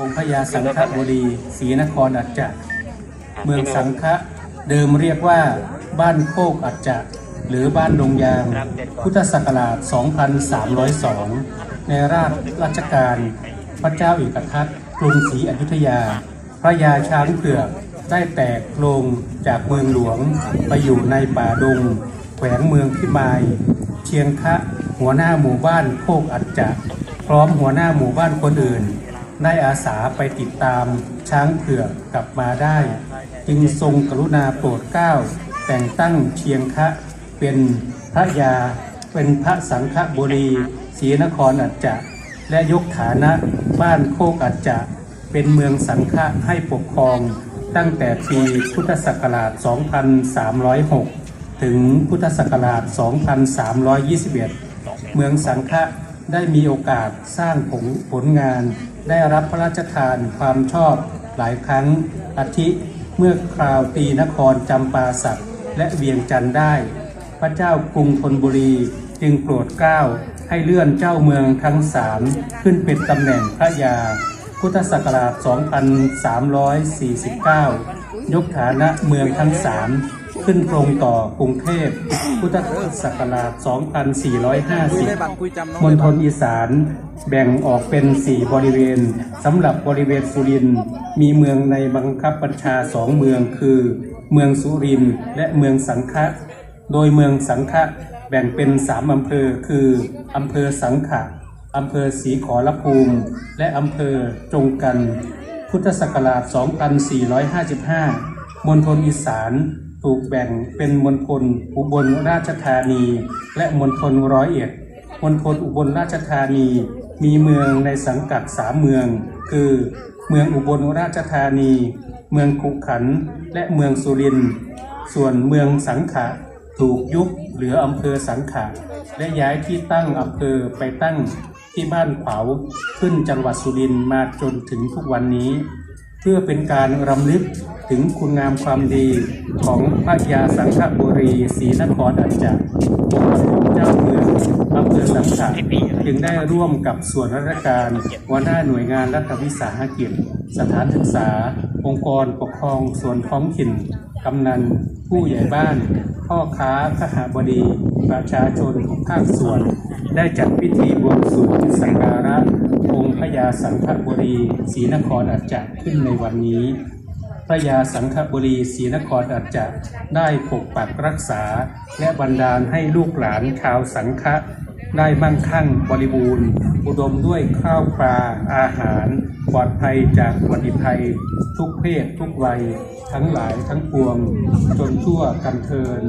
องค์พญาสังฆบุรีศรีนครอัจจะเมืองสังฆะเดิมเรียกว่าบ้านโคกอัจจะหรือบ้านดงยาง พุทธศักราช 2302 ในราชรัชกาลพระเจ้าเอกทัตกรุงศรีอยุธยา พระยาช้างเผือกได้แตกลงจากเมืองหลวงไปอยู่ในป่าดง แขวงเมืองพิมาย เชียงคะหัวหน้าหมู่บ้านโคกอัจจะพร้อมหัวหน้าหมู่บ้านคนอื่น ได้อาสาไปติดตามช้างเผือกกลับมาได้ จึงทรงกรุณาโปรดเกล้า แต่งตั้งเชียงคะเป็นพระยาเป็นพระสังฆบุรีศรีนครอัจจะ และยกฐานะบ้านโคกอัจจะ เป็นเมืองสังฆะให้ปกครองตั้งแต่ปีพุทธศักราช 2306 ถึงพุทธศักราช 2321 เมืองสังฆะ ได้มีโอกาสสร้างผลผลงาน ได้รับพระราชทานความชอบหลายครั้งอาทิเมื่อคราวตีนครจำปาสักและเวียงจันทร์ได้ พระเจ้ากรุงธนบุรีจึงโปรดเกล้าให้เลื่อนเจ้าเมืองทั้งสามขึ้นเป็นตำแหน่งพระยา พุทธศักราช 2349 ยกฐานะเมืองทั้งสามขึ้นตรงต่อกรุงเทพ พุทธศักราช 2450 มณฑลอีสานแบ่งออกเป็น 4 บริเวณสำหรับบริเวณสุรินมีเมืองในบังคับบัญชาสองเมืองคือ เมืองสุรินและเมืองสังขะ โดยเมืองสังขะแบ่งเป็น 3 อำเภอคือ อำเภอสังขะ อำเภอศรีขอรภูมิ และอำเภอจงกัน พุทธศักราช 2455 มณฑลอีสานถูกแบ่งเป็นมณฑลอุบลราชธานี และมณฑลร้อยเอ็ดมณฑลอุบลราชธานี มีเมืองในสังกัดสามเมือง คือ เมืองอุบลราชธานี เมืองขุขัน และเมืองสุรินทร์ส่วนเมืองสังขะถูกยุบเหลืออำเภอสังขะและย้ายที่ตั้งอำเภอไปตั้ง ที่บ้านขวาวขึ้นจังหวัดสุรินทร์มาจนถึงทุกวันนี้ เพื่อเป็นการรำลึกถึงคุณงามความดีของพระยาสังฆบุรีศรีนครอัจจะองค์ปฐมเจ้าเมืองอำเภอสังขะจึงได้ร่วมกับส่วนราชการหัวหน้าหน่วยงานรัฐวิสาหกิจ สถานศึกษา องค์กรปกครองส่วนท้องถิ่นกำนัน ผู้ใหญ่บ้าน พ่อค้าขหบดี ประชาชนทุกภาคส่วน ได้จัดพิธีบวงสรวงสักการะ องค์พระยา สังฆบุรีศรีนครอัจจะขึ้นในวันนี้ พระยาสังฆบุรีศรีนครอัจจะได้ปกปักรักษา และบันดาลให้ลูกหลานชาวสังฆะได้มั่งคั่งบริบูรณ์ อุดมด้วยข้าวปลาอาหาร ปลอดภัยจากอุบัติภัย ทุกเพศทุกวัย ทั้งหลายทั้งปวง จนชั่วกันเทิน